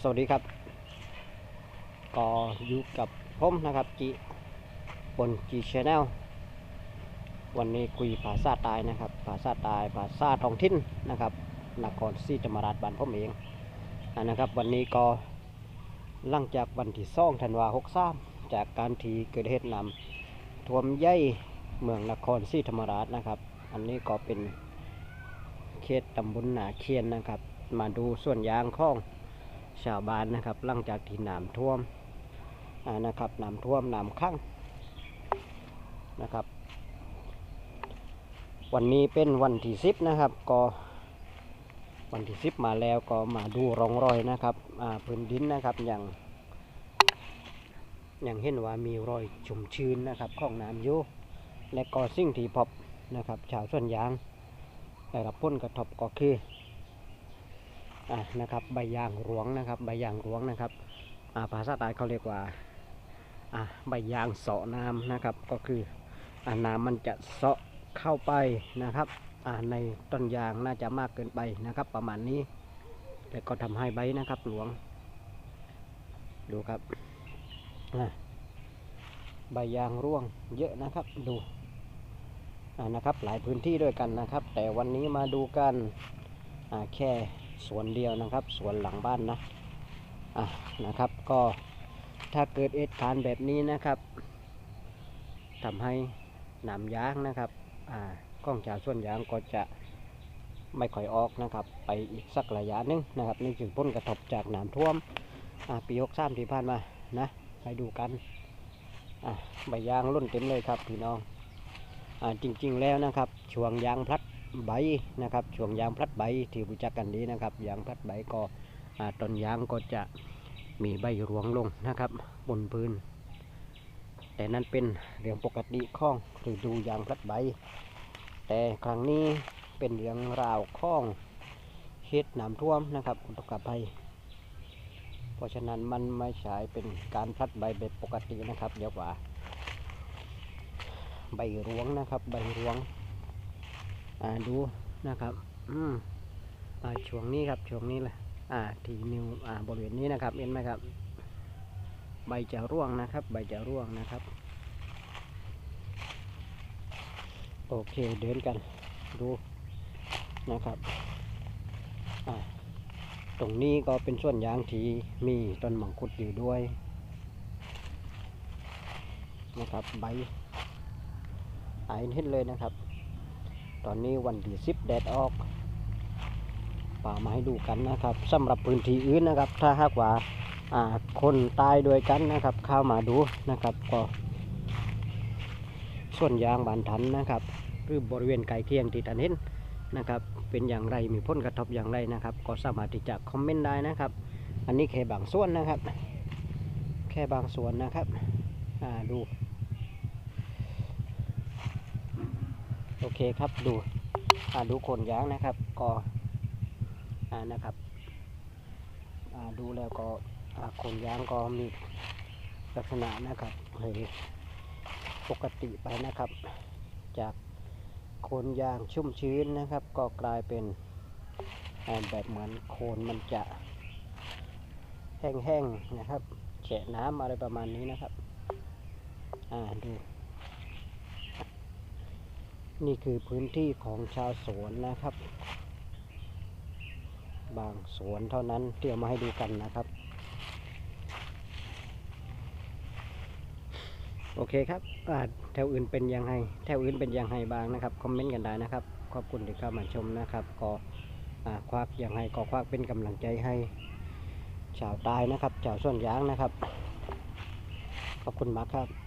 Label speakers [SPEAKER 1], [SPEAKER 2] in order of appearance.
[SPEAKER 1] สวัสดีครับ ก็อยู่กับผมนะครับจีบนจีชแนลวันนี้คุยภาษาตายนะครับ ภาษาตายภาษาท้องถิ่นนะครับนครศรีธรรมราชบ้านผมเองอ่านะครับ วันนี้ก็หลังจากวันที่สองธันวาหกสามจากการทีเกิดเหตุนำท่วมใหญ่เมืองนครศรีธรรมราชนะครับ อันนี้ก็เป็นเขตตำบลหนาเคียนนะครับ มาดูส่วนยางของ ชาวบ้านนะครับหลังจากที่น้ำท่วมนะครับน้ำท่วมน้ำขังนะครับ วันนี้เป็นวันที่สิบนะครับ ก็วันที่สิบมาแล้วก็มาดูร่องรอยนะครับพื้นดินนะครับอย่างอย่างเห็นว่ามีรอยชุ่มชื้นนะครับของน้ำอยู่และก็สิ่งที่พบนะครับ ชาวสวนยางได้รับผลกระทบก็คือ นะครับใบยางหลวงนะครับ ใบยางหลวงนะครับภาษาใต้เขาเรียกว่าใบยางเสาะน้ำนะครับ ก็คืออน้ำมันจะเสาะเข้าไปนะครับในต้นยางน่าจะมากเกินไปนะครับ ประมาณนี้ แต่ก็ทำให้ใบนะครับหลวง ดูครับใบยางร่วงเยอะนะครับดูนะครับหลายพื้นที่ด้วยกันนะครับ แต่วันนี้มาดูกันแค่ สวนเดียวนะครับ สวนหลังบ้านนะอะนะครับก็ถ้าเกิดเหตุการแบบนี้นะครับทำให้หนามยางนะครับอ่ากล้องจากส่วนยางก็จะไม่ค่อยออกนะครับ ไปอีกสักระยะหนึงนะครับนี่คือผลกระทบจากน้ำท่วมอ่าปียกซ้ำที่ผ่านมานะไปดูกันอะใบยางล้นเต็มเลยครับพี่น้องอ่าจริง ๆ แล้วนะครับช่วงยางพลัด ใบนะครับช่วงยางพลัดใบที่รู้จักกันดีนะครับ ยางพลัดใบก็ต้นยางก็จะมีใบรวงลงนะครับ บนพื้น แต่นั้นเป็นเรื่องปกติข้องฤดูยางพลัดใบ แต่ครั้งนี้เป็นเรื่องราวของเหตุน้ำท่วมนะครับอุทกภัยเพราะฉะนั้นมันไม่ใช่เป็นการพลัดใบแบบปกตินะครับเดี๋ยวว่า ใบรวงนะครับ ใบรวง อ่าดูนะครับ อืมอ่าช่วงนี้ครับช่วงนี้แหละอ่าทีนิวอ่าบริเวณนี้นะครับเห็นไหมครับ ใบจะร่วงนะครับ ใบจะร่วงนะครับ โอเคเดินกันดูนะครับตรงนี้ก็เป็นส่วนยางที่มีต้นมังคุดอยู่ด้วยนะครับใบอ่าเห็นเลยนะครับ ตอนนี้วันที่สิบแดดออก ป่ามาให้ดูกันนะครับสำหรับพื้นที่อื่นนะครับ ถ้าหากว่าคนตายด้วยกันนะครับ เข้ามาดูนะครับ ก็ส่วนยางบานทันนะครับหรือบริเวณไกลเคียงที่ท่านเห็นนะครับ เป็นอย่างไรมีผลกระทบอย่างไรนะครับ ก็สามารถที่จะคอมเมนต์ได้นะครับ อันนี้แค่บางส่วนนะครับ แค่บางส่วนนะครับดู โอเคครับดูอ่าดูโคนยางนะครับ ก็อ่านะครับอ่าดูแล้วก็อ่าโคนยางก็มีลักษณะนะครับเฮ้ยปกติไปนะครับ จากโคนยางชุ่มชื้นนะครับ ก็กลายเป็นแบบเหมือนโคนมันจะแห้งๆนะครับแฉะน้ำอะไรประมาณนี้นะครับ อ่าดู นี่คือพื้นที่ของชาวสวนนะครับ บางสวนเท่านั้นที่เอามาให้ดูกันนะครับ โอเคครับแถวอื่นเป็นยังไงแถวอื่นเป็นยังไงบ้างนะครับ คอมเมนต์กันได้นะครับ ขอบคุณที่เข้ามาชมนะครับ ก็อ่าควักยังไงก็ควักเป็นกำลังใจให้ ชาวตายนะครับ ชาวส่วนยางนะครับ ขอบคุณมากครับ